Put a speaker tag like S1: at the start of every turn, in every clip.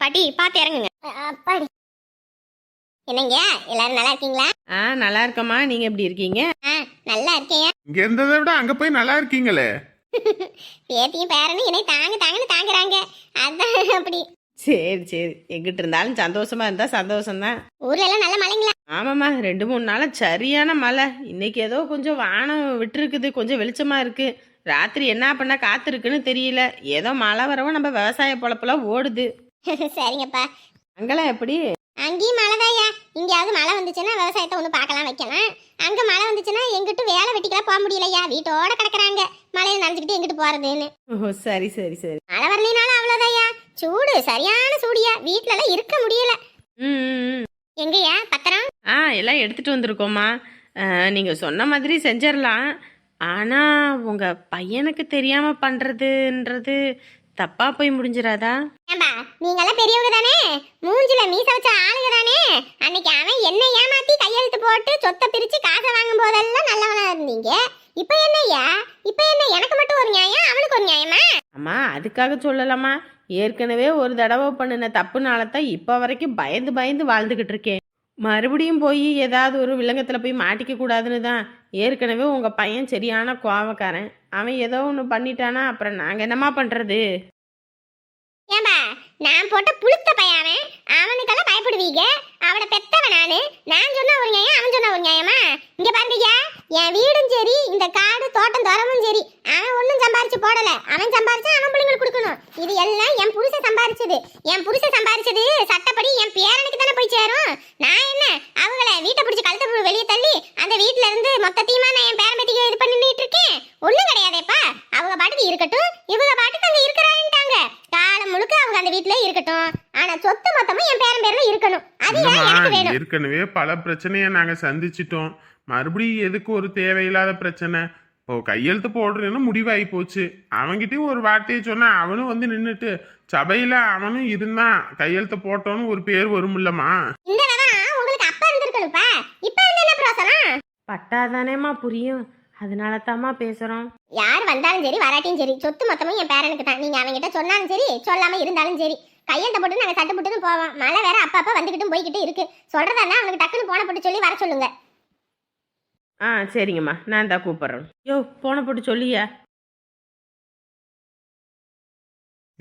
S1: பாட்டி பார்த்து இறங்குங்க. அப்பாடி என்னங்க எல்லாரும் நல்லா இருக்கீங்களா?
S2: ஆ நல்லா இருக்கம்மா. நீங்க எப்படி இருக்கீங்க?
S1: ஆ நல்லா இருக்கேன்.
S3: இங்க இருந்ததை விட அங்க போய் நல்லா இருக்கீங்களே.
S1: பேத்தியும் பேரனும் என்னை தாங்க தாங்கன்னு தாங்குறாங்க. அதான் அப்படி.
S2: சரி சரி. எங்கிட்ட இருந்தாலும் சந்தோஷமா இருந்தா சந்தோஷம்தான்.
S1: ஊர்ல எல்லாம் நல்ல மழைங்களா?
S2: ஆமாம்மா. ரெண்டு மூணு நாளா சரியான மழை. இன்னைக்கு ஏதோ கொஞ்சம் வானம் விட்டுருக்குது. கொஞ்சம் வெளிச்சமா இருக்கு. ராத்திரி என்ன பண்ண காத்திருக்குன்னு தெரியல. ஏதோ மழை வரவும் நம்ம விவசாய பொழப்பெல்லாம் ஓடுது.
S1: சரிங்கப்பா.
S2: அங்கெல்லாம் எப்படி?
S1: அங்கேயும் மழைதாயா இங்கேயாவது மழை வந்துச்சுன்னா விவசாயத்தை ஒன்று பார்க்கலாம் வைக்கலாம். அங்கே மழை வந்துச்சுன்னா எங்கிட்ட வேலை வெட்டிக்கலாம் போக முடியலையா வீட்டோட கிடக்குறாங்க. மழையில நனைஞ்சுக்கிட்டு எங்கிட்டு போறதுன்னு.
S2: ஓ சரி சரி சரி.
S1: மழை வரலினாலும் அவ்வளோதாயா சூடு சரியான சூடியா. வீட்ல எல்லாம் இருக்க முடியல.
S2: ம்.
S1: எங்கயா பத்திரம்?
S2: ஆ எல்லாம் எடுத்துட்டு வந்திருக்கோம்மா. அஹ், நீங்க சொன்ன மாதிரி செஞ்சிடலாம். ஆனா உங்க பையனுக்கு தெரியாம பண்றதுன்றது தப்பா போய் முடிஞ்சிராதா?
S1: ஏம்பா நீங்கெல்லாம் பெரியவங்க தானே? மூஞ்சில மீச வச்ச ஆளுங்க தானே? அன்னைக்கு அவன் என்ன ஏமாத்தி கையெழுத்து போட்டு சொத்தை பிரிச்சு காசை வாங்கும் போதெல்லாம் நல்லவனா இருந்தீங்க. இப்போ என்னய்யா? இப்போ என்ன எனக்கு மட்டும் ஒரு நியாயம் அவனுக்கு ஒரு நியாயமா?
S2: அம்மா அதுக்காக சொல்லலாமா? ஏற்கனவே ஒரு தடவை பண்ணின தப்புனால தான் இப்போ வரைக்கும் பயந்து பயந்து வாழ்ந்துக்கிட்டு இருக்கேன். மறுபடியும் போய் ஏதாவது ஒரு விலங்கத்தில் போய் மாட்டிக்க கூடாதுன்னு தான் ஏற்கனவே உங்கள் பையன் சரியான கோவக்காரன். அவன் ஏதோ ஒன்று பண்ணிட்டானா அப்புறம் நாங்கள் என்னம்மா பண்ணுறது
S1: ஏமா நான் போட்ட புளுத்த பையன் அவனுக்கெல்லாம் பயப்படுவீங்க. அவனை பெத்தவன் நானு. நான் சொன்ன ஒரு நியாயம் அவன் சொன்ன ஒரு நியாயமா? இங்க பாருங்கய்யா என் வீடும் சரி இந்த காடு தோட்டம் தோறவும் சரி. அவன் ஒன்றும் சம்பாரிச்சு போடல. அவன் சம்பாரிச்சு அவன் பிள்ளைங்களுக்கு கொடுக்கணும். இது எல்லாம் என் புருஷன் சம்பாரிச்சது. என் புருஷன் சம்பாரிச்சது சட்டப்படி என் பேரனுக்கு தானே போய் சேரும். நான் என்ன? அவங்கள வீட்டை பிடிச்சி கழுத்தை வெளியே தள்ளி அந்த வீட்டுல இருந்து மொத்தத்தையுமா நான் என் பேரம்பத்திக்கு இது பண்ணிட்டு இருக்கேன் ஒண்ணும் கிடையாதேப்பா அவங்க பாட்டுக்கு இருக்கட்டும் இவங்க பாட்டுக்கு அங்க இருக்கிறான்ட்டாங்க காலம் முழுக்க அவங்க அந்த வீட்ல இருக்கட்டும் ஆனா சொத்து மொத்தமும் என் பேரன் பேர்ல இருக்கணும் அது ஏன் எனக்கு
S3: இல்லம்மா,
S1: வேணும்
S3: ஏற்கனவே பல பிரச்சனையை நாங்க சந்திச்சிட்டோம். மறுபடியும் எதுக்கு ஒரு தேவையில்லாத பிரச்சனை? இப்போ கையெழுத்து போடுறேன்னு முடிவாகி போச்சு. அவன்கிட்டயும் ஒரு வார்த்தையை சொன்னா அவனும் வந்து நின்றுட்டு சபையில அவனும் இருந்தான். கையெழுத்து போட்டோன்னு ஒரு பேர்
S1: என்ன பிரோசனம்
S2: பட்டாதானேம்மா புரியும். அதனால தாம்மா பேசுகிறோம்
S1: யார் வந்தாலும் சரி வராட்டியும் சரி சொத்து மொத்தமும் என் பேரனுக்கு தான். நீங்க அவன்கிட்ட சொன்னாலும் சரி சொல்லாம இருந்தாலும் சரி. கையெழுத்த போட்டு நாங்கள் சட்டு போட்டுன்னு போவோம் மழை வேற அப்பப்போ வந்துக்கிட்டும் போய்கிட்டு இருக்கு. சொல்றதா அவனுக்கு டக்குன்னு போன போட்டு சொல்லி வர சொல்லுங்க.
S2: ஆ சரிங்கம்மா. நான் தான் கூப்பிட்றேன். யோ போன போட்டு சொல்லியா.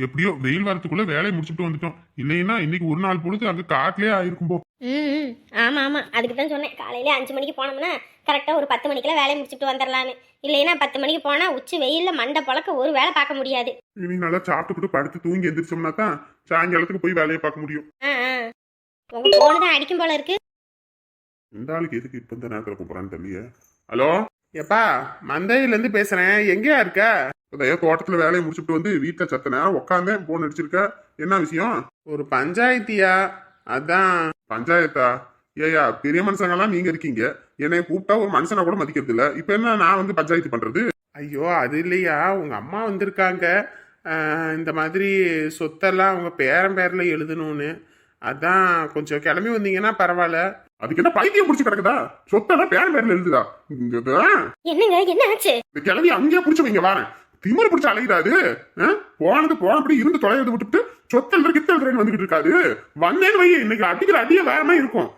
S4: எப்படியோ வெயில் வரத்துக்குள்ள வேலையை முடிச்சுட்டு வந்துட்டோம். இல்லைன்னா இன்னைக்கு ஒரு நாள் பொழுது அங்க காட்டிலே ஆயிருக்கும் போ.
S1: ம் ஆமாம் ஆமாம் அதுக்கு தான் சொன்னேன். காலையில அஞ்சு மணிக்கு போனோம்னா கரெக்டாக ஒரு பத்து மணிக்கெல்லாம் வேலையை முடிச்சுட்டு வந்துடலான்னு இல்லைன்னா பத்து மணிக்கு போனால் உச்சி வெயிலில் மண்டை பொழக்க ஒரு வேலை பார்க்க முடியாது.
S4: இனி நல்லா சாப்பிட்டுக்கிட்டு படுத்து தூங்கி எந்திரிச்சோம்னா தான் சாயங்காலத்துக்கு போய் வேலையை பார்க்க முடியும்.
S1: உங்கள் ஃபோனு தான் அடிக்கும் போல இருக்கு.
S4: இந்த ஆளுக்கு எதுக்கு இப்ப இந்த நேரத்துல கூப்பிடறான்னு தெரியல ஹலோ?
S3: எப்பா மந்தையிலேருந்து பேசுறேன். எங்கேயா இருக்க?
S4: இப்பதான் தோட்டத்துல வேலையை முடிச்சுட்டு வந்து வீட்டுல சத்த நேரம் உட்காந்தேன் போன் அடிச்சிருக்க. என்ன விஷயம்?
S3: ஒரு பஞ்சாயத்தியா? அதான்.
S4: பஞ்சாயத்தா? ஏயா பெரிய மனுஷங்கெல்லாம் நீங்க இருக்கீங்க. என்னை கூப்பிட்டா ஒரு மனுஷனை கூட மதிக்கிறது இல்ல. இப்ப என்ன நான் வந்து பஞ்சாயத்து பண்றது?
S3: ஐயோ அது இல்லையா? உங்க அம்மா வந்திருக்காங்க. இந்த மாதிரி சொத்தெல்லாம் அவங்க பேரன் பேர்ல எழுதணும்னு. அதான் கொஞ்சம் கிளம்பி வந்தீங்கன்னா பரவாயில்ல.
S4: அதுக்கு என்ன பைத்தியம் பிடிச்சி கிடக்குதா? சொத்தெல்லாம் பேர் பேர்ல எழுதுதா?
S1: என்னங்க என்ன ஆச்சு
S4: கிளவி அங்கேயே பிடிச்சு வைங்க வாரேன். திமிரு பிடிச்ச அலையிடாது போனது போனபடி இருந்து தொலைவது விட்டுட்டு சொத்தல் கித்தல் வந்துகிட்டு இருக்காது வந்தேன்னு வையே இன்னைக்கு அடிக்கிற அடியே வேற மாதிரி இருக்கும்.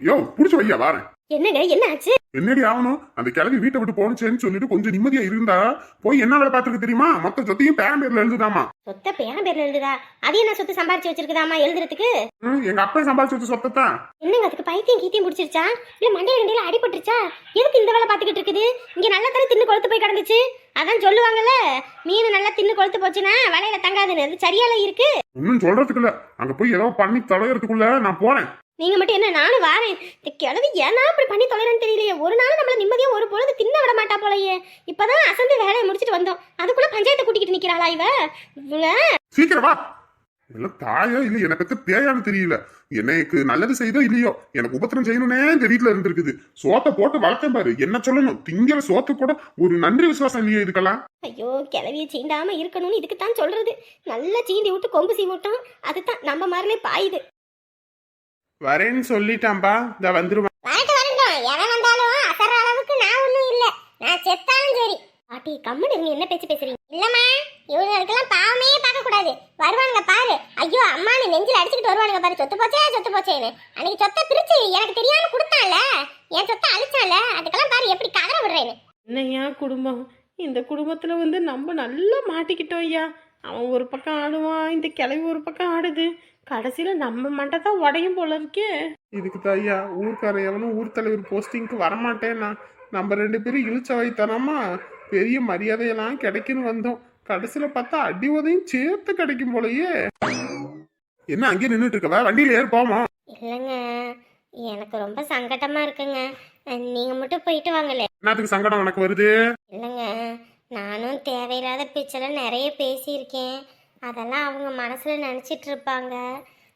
S4: யோ பிடிச்ச வையா வாரேன்.
S1: என்னங்க என்ன ஆச்சு?
S4: என்னடி ஆகணும்? அந்த கிளவி வீட்டை விட்டு போனுச்சேன்னு சொல்லிட்டு கொஞ்சம் நிம்மதியா இருந்தா? போய் என்ன வேலை பார்த்துருக்கு தெரியுமா? மொத்த சொத்தையும் பேரன் பேர்ல எழுதுதாமா?
S1: சொத்தை பேரன் பேர்ல எழுதுதா? அது என்ன சொத்து சம்பாரிச்சு வச்சிருக்குதாமா எழுதுறதுக்கு?
S4: எங்க அப்பா சம்பாதிச்சு வச்ச சொத்தை
S1: என்னங்க அதுக்கு பைத்தியம் கீத்தியம் பிடிச்சிருச்சா? இல்ல மண்டையில கண்டையில அடிபட்டுருச்சா? எதுக்கு இந்த வேலை பார்த்துக்கிட்டு இருக்குது? இங்க நல்லா தானே தின்னு கொளுத்து போய் கிடந்துச்சு? அதான் சொல்லுவாங்கல்ல மீன் நல்லா தின்னு கொளுத்து போச்சுன்னா வலையில தங்காதுன்னு. அது சரியால இருக்கு?
S4: ஒன்னும் சொல்றதுக்கு இல்ல. அங்க போய் ஏதோ பண்ணி தொலைகிறதுக்குள்ள நான் போறேன்.
S1: நீங்க மட்டும் என்ன நானும் வாரேன். இந்த கிழவி ஏன்னா இப்படி பண்ணி தொலைறேன்னு தெரியலையே. ஒரு நாள் நம்மள நிம்மதியா ஒரு பொழுது தின்ன விட மாட்டா போலயே. இப்பதான் அசந்து வேலையை முடிச்சிட்டு வந்தோம். அதுக்குள்ள பஞ்சாயத்தை கூட்டிக்கிட்டு நிக்கிறாளா இவ?
S4: சீக்கிரம் வா. இதெல்லாம் தாயா இல்ல எனக்கு பேயான்னு தெரியல. எனக்கு நல்லது செய்தோ இல்லையோ எனக்கு உபத்திரம் செய்யணும்னே இந்த வீட்டுல இருந்திருக்குது. சோத்தை போட்டு வளர்த்தேன் பாரு. என்ன சொல்லணும்? திங்கிற சோத்து கூட ஒரு நன்றி விசுவாசம் இல்லையே இதுக்கெல்லாம்?
S1: ஐயோ கிளவிய சீண்டாம இருக்கணும்னு இதுக்கு தான் சொல்றது. நல்லா சீண்டி விட்டு கொம்பு சீவிட்டோம் அதுதான் நம்ம மாதிரிலே பாயுது.
S3: வரேன்னு சொல்லிட்டான்பா. இந்த வந்துருவான்
S1: வரட்டும் வரட்டும். எவன் வந்தாலும் அசற அளவுக்கு நான் ஒன்றும் இல்லை. நான் செத்தாலும் சரி. பாட்டி கம்முன்னு இருங்க என்ன பேச்சு பேசுறீங்க? இல்லம்மா இவங்களுக்கெல்லாம் பாவமே பார்க்க கூடாது வருவாங்க பாரு. ஐயோ அம்மானு நெஞ்சில அடிச்சுக்கிட்டு வருவானுங்க பாரு. சொத்து போச்சே சொத்து போச்சேன்னு. அன்னைக்கு சொத்தை பிரிச்சு எனக்கு தெரியாம கொடுத்தான்ல. என் சொத்தை அழிச்சான்ல. அதுக்கெல்லாம் பாரு எப்படி கதற விடுறேன்னு.
S2: என்னய்யா குடும்பம்? இந்த குடும்பத்தில் வந்து நம்ம நல்லா மாட்டிக்கிட்டோம் ஐயா. அவன் ஒரு பக்கம் ஆடுவான் இந்த கிளவி ஒரு பக்கம் ஆடுது. கடைசியில் நம்ம மண்டை தான் உடையும் போல இருக்கே.
S3: இதுக்கு தான் ஐயா ஊர்க்கார எவனும் ஊர் தலைவர் போஸ்டிங்க்கு வரமாட்டேன்னா? நம்ம ரெண்டு பேரும் இழுச்ச வைத்தனமா பெரிய மரியாதையெல்லாம் கிடைக்குன்னு வந்தோம். கடைசியில் பார்த்தா அடி உதையும் சேர்த்து கிடைக்கும் போலயே. என்ன அங்கேயே நின்றுட்டு இருக்கவ வண்டியில ஏறு போமா
S1: இல்லைங்க எனக்கு ரொம்ப சங்கடமா இருக்குங்க. நீங்க மட்டும் போயிட்டு வாங்களே.
S3: என்னத்துக்கு சங்கடம் உனக்கு வருது?
S1: இல்லைங்க நானும் தேவையில்லாத பிச்செல்லாம் நிறைய பேசியிருக்கேன். அதெல்லாம் அவங்க மனசில் நினச்சிட்டு இருப்பாங்க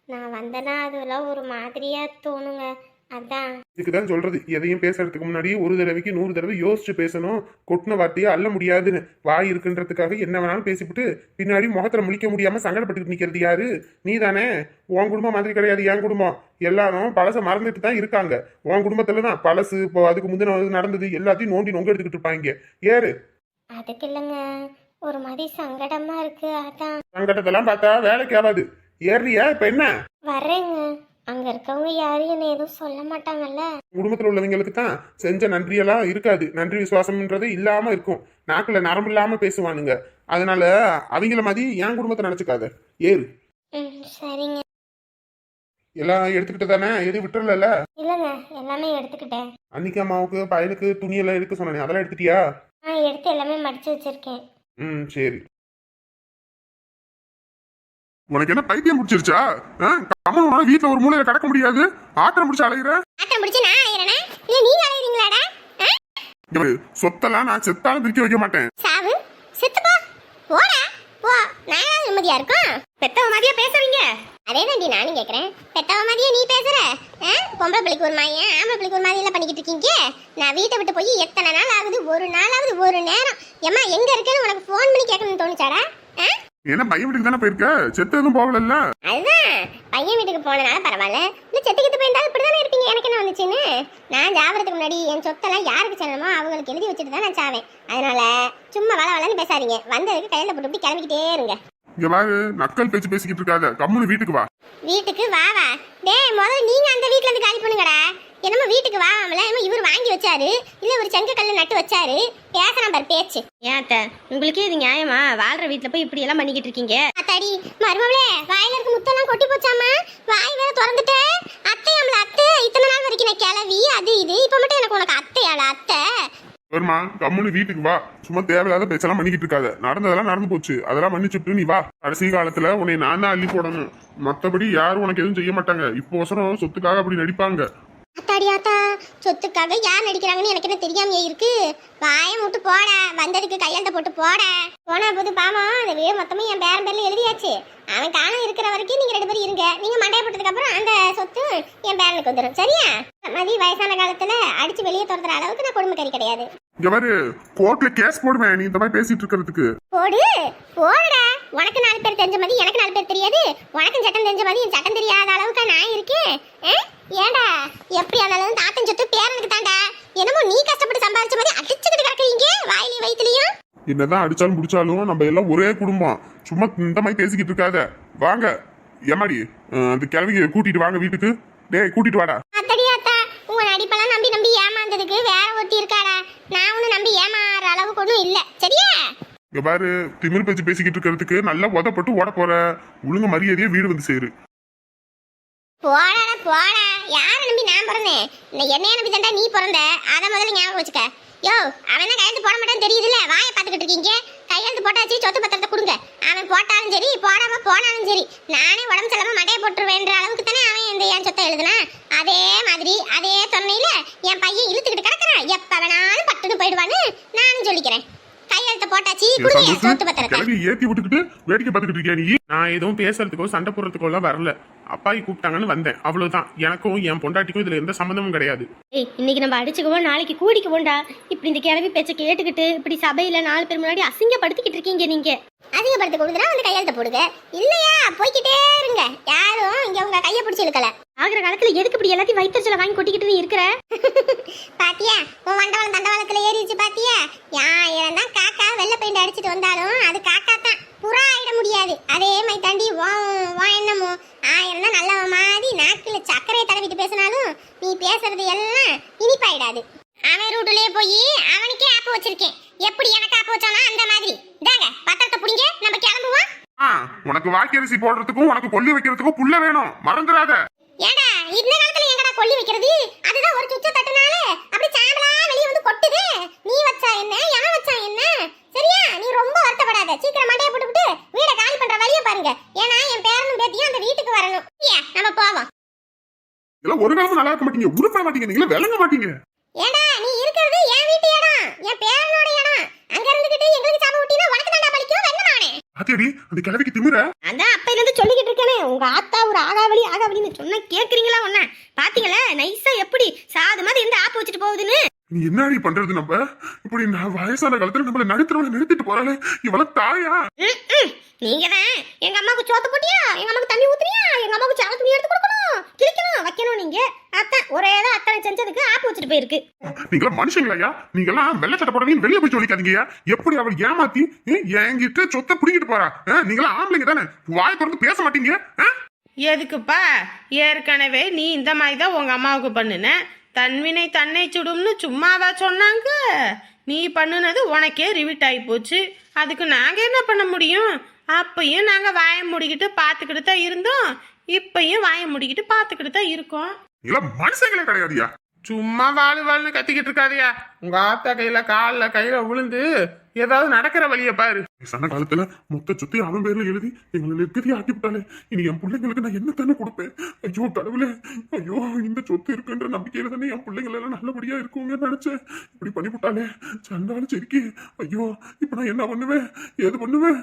S1: நான் வந்தேன்னா அதெல்லாம் ஒரு மாதிரியாக தோணுங்க. அதான்.
S3: இதுக்கு தான் சொல்றது. எதையும் பேசுறதுக்கு முன்னாடி ஒரு தடவைக்கு நூறு தடவை யோசிச்சு பேசணும். கொட்டின வார்த்தையை அள்ள முடியாதுன்னு. வாய் இருக்குன்றதுக்காக என்ன வேணாலும் பேசிவிட்டு பின்னாடி முகத்துல முழிக்க முடியாம சங்கடப்பட்டு நிற்கிறது யாரு? நீ தானே உன் குடும்பம் மாதிரி கிடையாது என் குடும்பம். எல்லாரும் பழச மறந்துட்டு தான் இருக்காங்க. உன் குடும்பத்துல தான் பழசு இப்போ அதுக்கு முந்தின நடந்தது எல்லாத்தையும் நோண்டி நொங்க எடுத்துக்கிட்டு இருப்பாங்க. ஏறு
S1: அதுக்கு இல்லைங்க. ஒரு மாதிரி சங்கடமாக இருக்கு அதான்.
S3: சங்கடத்தெல்லாம் பார்த்தா வேலைக்கு ஆகாது ஏறியா இப்ப என்ன?
S1: வர்றேங்க. அங்கே இருக்கவங்க யாரும் என்னை எதுவும் சொல்ல மாட்டாங்கல்ல.
S3: குடும்பத்தில் உள்ளவங்களுக்கு தான் செஞ்ச நன்றியெல்லாம் இருக்காது. நன்றி விசுவாசம்ன்றது இல்லாம இருக்கும். நாக்குல நரம்பு இல்லாம பேசுவானுங்க. அதனால அவங்கள மாதிரி என் குடும்பத்தை நினைச்சுக்காத. ஏறு.
S1: ம் சரிங்க.
S3: எல்லாம் எடுத்துக்கிட்டு தானே? எது விட்டுறல
S1: இல்லைங்க எல்லாமே எடுத்துக்கிட்டேன்.
S3: அன்னைக்கு அம்மாவுக்கு பையனுக்கு துணியெல்லாம் எடுக்க சொன்னேன் அதெல்லாம் எடுத்துட்டியா?
S1: நான் எடுத்து எல்லாமே மடிச்சு வச்சிருக்கேன்.
S3: ம் சரி.
S4: உனக்கு என்ன பைத்தியம் பிடிச்சிருச்சா? கம்மன் உன்னால வீட்டுல ஒரு மூலையில கடக்க முடியாது. ஆத்திரம் பிடிச்சு அலையிற.
S1: ஆட்டம் பிடிச்சி நான் ஆயிரனே இல்லை நீங்க அலையிறீங்களாடா?
S4: சொத்தெல்லாம் நான் செத்தாலும் பிரிக்க வைக்க மாட்டேன்.
S1: சாவு செத்து போ போடா போ. நான் நிம்மதியா இருக்கும்? பெத்தவ மாதிரியா பேசுறீங்க? அதே தாண்டி நானும் கேக்குறேன். பெத்தவ மாதிரியா நீ பேசுற? பொம்பளை பிள்ளைக்கு ஒரு மாதிரியா? ஆம்பளை பிள்ளைக்கு ஒரு மாதிரி எல்லாம் பண்ணிக்கிட்டு இருக்கீங்க? நான் வீட்டை விட்டு போய் எத்தனை நாள் ஆகுது? ஒரு நாளாவது ஒரு நேரம். ஏம்மா எங்க இருக்கேன்னு உனக்கு ஃபோன் பண்ணி கேட்கணும்னு தோணுச்சாடா?
S4: என்ன பையன் வீட்டுக்கு தானே போயிருக்க? செத்து எதுவும் போகல
S1: அதுதான். பையன் வீட்டுக்கு போனனால பரவாயில்ல. இல்லை செத்துக்கிட்டு போயிருந்தாலும் இப்படி தானே இருப்பீங்க? எனக்கு என்ன வந்துச்சுன்னு? நான் சாவறதுக்கு முன்னாடி என் சொத்தெல்லாம் யாருக்கு செல்லணுமோ அவங்களுக்கு எழுதி வச்சுட்டு தான் நான் சாவேன். அதனால சும்மா வள வளன்னு பேசாதீங்க. வந்ததுக்கு கையில் போட்டு கிளம்பிக்கிட்டே இருங்க.
S4: இங்க பாரு நக்கல் பேச்சு பேசிக்கிட்டு இருக்காத. கம்முனு வீட்டுக்கு வா.
S1: வீட்டுக்கு வா வா. டேய் முதல்ல நீங்க அந்த வீட்ல இருந்து காலி பண்ணுங்கடா. என்னமோ வீட்டுக்கு வாமல. என்னமோ இவர் வாங்கி வச்சாரு. இல்ல ஒரு செங்க கல்லு நட்டு வச்சாரு. பேசுறான் பாரு பேச்சு.
S5: ஏன் அத்தை? உங்களுக்கே இது நியாயமா? வாழ்ற வீட்ல போய் இப்படி எல்லாம் பண்ணிக்கிட்டு இருக்கீங்க?
S1: அத்தாடி மருமவளே வாயில இருக்க முத்தெல்லாம் கொட்டி போச்சாமா வாய் வேற திறந்துட்ட. அத்தையாமல அத்தை. இத்தனை நாள் வரைக்கும் நான் கிளவி அது இது. இப்ப மட்டும் எனக்கு அத்தை
S4: வருமா? கம்முனு வீட்டுக்கு வா. சும்மா தேவையில்லாத பேச்செல்லாம் பண்ணிக்கிட்டு இருக்காத. நடந்ததெல்லாம் நடந்து போச்சு. அதெல்லாம் மன்னிச்சுட்டு நீ வா. கடைசி காலத்துல உன்னை நான் தான் அள்ளி போடணும். மத்தபடி யாரும் உனக்கு எதுவும் செய்ய மாட்டாங்க. இப்போ அவசரம் சொத்துக்காக அப்படி நடிப்பாங்க.
S1: அத்தாடி சொத்துக்காக யார் நடிக்கிறாங்கன்னு எனக்கு என்ன தெரியாமையே இருக்கு? வாய முட்டு போட. வந்ததுக்கு கையெழுத்த போட்டு போட. போன போது பாமா அந்த வீடு மொத்தமும் என் பேரன் பேர்ல எழுதியாச்சு. அவன் காலம் இருக்கிற வரைக்கும் நீங்க ரெண்டு பேரும் இருங்க. நீங்க மண்டைய போட்டதுக்கு அப்புறம் அந்த சொத்து என் பேரனுக்கு வந்துடும் சரியா? மதி வயசான காலத்துல அடிச்சு வெளியே துரத்துற அளவுக்கு நான் கொடுமைக்கறி கிடையாது.
S4: இங்க பாரு கோர்ட்ல கேஸ் போடுவேன் நீ இந்த மாதிரி பேசிட்டு இருக்கிறதுக்கு.
S1: போடு போடுடா. உனக்கு நாலு பேர் தெரிஞ்ச மாதிரி எனக்கு நாலு பேர் தெரியாது. உனக்கும் சட்டம் தெரிஞ்ச மாதிரி என் சட்டம் தெரியாத அளவுக்கு நான் இருக்கேன். ஆ? ஏன்டா எப்படி ஆனாலும் தாத்தன் சொத்து பேரனுக்கு தாண்டா என்னமோ நீ கஷ்டப்பட்டு சம்பாதிச்ச மாதிரி அடிச்சுக்கிட்டு கிடக்குறீங்க வாயிலையும் வயிற்றுலையும்
S4: என்னதான் அடிச்சாலும் பிடிச்சாலும் நம்ம எல்லாம் ஒரே குடும்பம். சும்மா இந்த மாதிரி பேசிக்கிட்டு இருக்காத. வாங்க ஏமாடி அந்த கிழவிய கூட்டிட்டு வாங்க வீட்டுக்கு. டேய் கூட்டிட்டு வாடா
S1: அத்தடி அத்தா உங்க நடிப்பெல்லாம் நம்பி நம்பி ஏமாந்ததுக்கு வேற ஒருத்தி இருக்காடா நான் ஒன்றும் நம்பி ஏமாற அளவுக்கு ஒன்றும் இல்லை. சரியா?
S4: இங்க பாரு திமிர் பேச்சு பேசிக்கிட்டு இருக்கிறதுக்கு நல்லா உதப்பட்டு ஓட போற. ஒழுங்கு மரியாதையா வீடு வந்து சேரு.
S1: போடாடா போடா. யாரை நம்பி நான் பிறந்தேன் இந்த என்னைய நம்பி தாண்டா நீ பிறந்த. அதை முதல்ல ஞாபகம் வச்சுக்க. யோ அவன் தான் கையெழுத்து போட மாட்டான்னு தெரியுதுல்ல? வாயை பார்த்துக்கிட்டு இருக்கீங்க. கையெழுத்து போட்டாச்சு சொத்து பத்திரத்தை கொடுங்க. அவன் போட்டாலும் சரி போடாம போனாலும் சரி நானே உடம்பு செல்லாம மண்டையை போட்டுருவேன்ற அளவுக்கு தானே அவன் இந்த என் சொத்தை எழுதுனா? அதே மாதிரி அதே தொன்னையில என் பையன் இழுத்துக்கிட்டு கிடக்குறான். எப்ப வேணாலும் போயிடுவான்னு நானும் சொல்லிக்கிறேன். கையெழுத்து போட்டாச்சு கொடுங்க சொத்து பத்திரத்தை.
S4: கிளவி ஏத்தி விட்டுக்கிட்டு வேடிக்கை பார்த்துக்கிட்டு இருக்கியா நீ?
S3: நான் எதுவும் பேசுறதுக்கோ சண்டை போடுறதுக்கோ எல்லாம் வரல. அப்பாயி கூப்பிட்டாங்கன்னு வந்தேன். அவ்வளவுதான். எனக்கும் என் பொண்டாட்டிக்கும் இதுல எந்த சம்மந்தமும் கிடையாது.
S5: ஏய் இன்னைக்கு நம்ம அடிச்சுக்குவோம் நாளைக்கு கூடிக்குவோம்டா இப்படி இந்த கிளவி பேச்ச கேட்டுக்கிட்டு இப்படி சபையில நாலு பேர் முன்னாடி அசிங்கப்படுத்திக்கிட்டு இருக்கீங்க நீங்க.
S1: அதிகப்படுத்த கொடுக்குறா வந்து கையெழுத்து போடுங்க. இல்லையா? போய்க்கிட்டே இருங்க. யாரும் இங்க உங்க கையை பிடிச்சி இழுக்கல.
S5: ஆகிற காலத்துல எதுக்கு இப்படி எல்லாத்தையும் வயிற்றுச்சல வாங்கி கொட்டிக்கிட்டு இருக்கிற?
S1: பாத்தியா உன் வண்டவளம் தண்டவாளத்துல ஏறிச்சு பாத்தியா? ஆயிரம் தான் காக்கா வெள்ளை பெயிண்ட் அடிச்சிட்டு வந்தாலும் அது காக்கா தான் புறா ஆயிட முடியாது. அதே மாதிரி தாண்டி வா வா என்னமோ இருந்தா நல்லவ மாதிரி நாக்குல சக்கரையை தடவிட்டு பேசினாலும் நீ பேசுறது எல்லாம் இனிப்பாயிடாது. அவன் ரூட்டுலயே போய் அவனுக்கே ஆப்பு வச்சிருக்கேன். எப்படி எனக்கு ஆப்பு வச்சானோ அந்த மாதிரி. இந்தாங்க பத்திரத்தை புடிங்க நம்ம கிளம்புவோம்.
S4: ஆ உனக்கு வாக்கரிசி போடுறதுக்கும் உனக்கு கொல்லி வைக்கிறதுக்கும் புள்ள வேணும். மறந்துடாத.
S1: ஏடா இந்த காலத்துல எங்கடா கொல்லி வைக்கிறது? அதுதான் ஒரு சுச்ச தட்டுனால. அப்படி சாம்பலா வெளிய வந்து கொட்டுது. நீ வச்சா என்ன? எவன் வச்சா என்ன? சரியா? நீ ரொம்ப வருத்தப்படாத. சீக்கிரம் மண்டைய போட்டுவிட்டு வீட காலி பண்ற வழிய பாருங்க. ஏன்னா என் பேரனும் பேத்தியும் அந்த வீட்டுக்கு வரணும். சரியா? நம்ம போவோம்.
S4: இதெல்லாம் ஒரு காலமும் நல்லா இருக்க மாட்டீங்க. உருப்பட மாட்டீங்க. நீங்களே விளங்க மாட்டீங்க.
S1: ஏடா நீ இருக்கிறது என் வீட்டு இடம். என் பேரனோட இடம். அங்க இருந்துகிட்டு எங்களுக்கு சாப விட்டினா உனக்கு
S4: பாத்தியடி அந்த கிழவிக்கு திமிர
S5: அதான் அப்பையில இருந்து சொல்லிக்கிட்டு இருக்கேனே? உங்க ஆத்தா ஒரு ஆகாவளி ஆகாவளின்னு சொன்னா கேக்குறீங்களா ஒண்ணா பாத்தீங்களா? நைஸா எப்படி சாது மாதிரி எந்த ஆப்பு வச்சுட்டு போகுதுன்னு?
S4: நீ என்னடி பண்றது நம்ம? இப்படி நான் வயசான காலத்துல நம்மள நடுத்தரவுல நிறுத்திட்டு போறாளே. இவள தாயா?
S5: நீங்க தான் எங்க அம்மாவுக்கு சோத்து போட்டியா? எங்க அம்மாவுக்கு தண்ணி ஊத்துறியா? எங்க அம்மாவுக்கு சால துணி எடுத்து கொடுக்கணும். கிழிக்கணும் வைக்கணும் நீங்க. அத்தான் ஒரே தான் அத்தனை செஞ்சதுக்கு ஆப்பு வச்சுட்டு போயிருக்கு.
S4: நீங்களா மனுஷங்களையா? நீங்கெல்லாம் வெள்ளை சட்டை போடவே வெளியே போய் சொல்லிக்காதீங்கயா எப்படி அவள் ஏமாத்தி என்கிட்ட சொத்தை புடிங்கிட்டு போறா? நீங்களா ஆம்பளைங்க தானே. வாய் திறந்து பேச மாட்டீங்க?
S2: எதுக்குப்பா? ஏற்கனவே நீ இந்த மாதிரி தான் உங்க அம்மாவுக்கு பண்ணுன. தன்வினை தன்னை சுடும்னு சும்மாவா சொன்னாங்க? நீ பண்ணுனது உனக்கே ரிவிட் ஆகி போச்சு. அதுக்கு நாங்க என்ன பண்ண முடியும்? அப்பயும் நாங்க வாய மூடிக்கிட்டு பார்த்துக்கிட்டு தான் இருந்தோம். இப்பயும் வாய முடிக்கிட்டு பார்த்துக்கிட்டு தான் இருக்கோம்
S4: மனுஷங்களே கிடையாதுயா
S3: சும்மா வாழு வாழுன்னு கத்திக்கிட்டு இருக்காதியா. உங்க ஆத்தா கையில காலில் கையில விழுந்து ஏதாவது நடக்கிற வழிய பாரு.
S4: சன காலத்துல மொத்த சுத்தி அவன் பேர்ல எழுதி எங்களை நெருக்கதி ஆக்கி விட்டாலே இனி என் பிள்ளைங்களுக்கு நான் என்ன தானே கொடுப்பேன்? ஐயோ கடவுளே. ஐயோ இந்த சொத்து இருக்குன்ற நம்பிக்கையில தானே என் பிள்ளைங்கள் எல்லாம் நல்லபடியா இருக்குங்க நினைச்சேன். இப்படி பண்ணிவிட்டாலே சண்டாலும் சரிக்கு. ஐயோ இப்ப நான் என்ன பண்ணுவேன்? ஏது பண்ணுவேன்?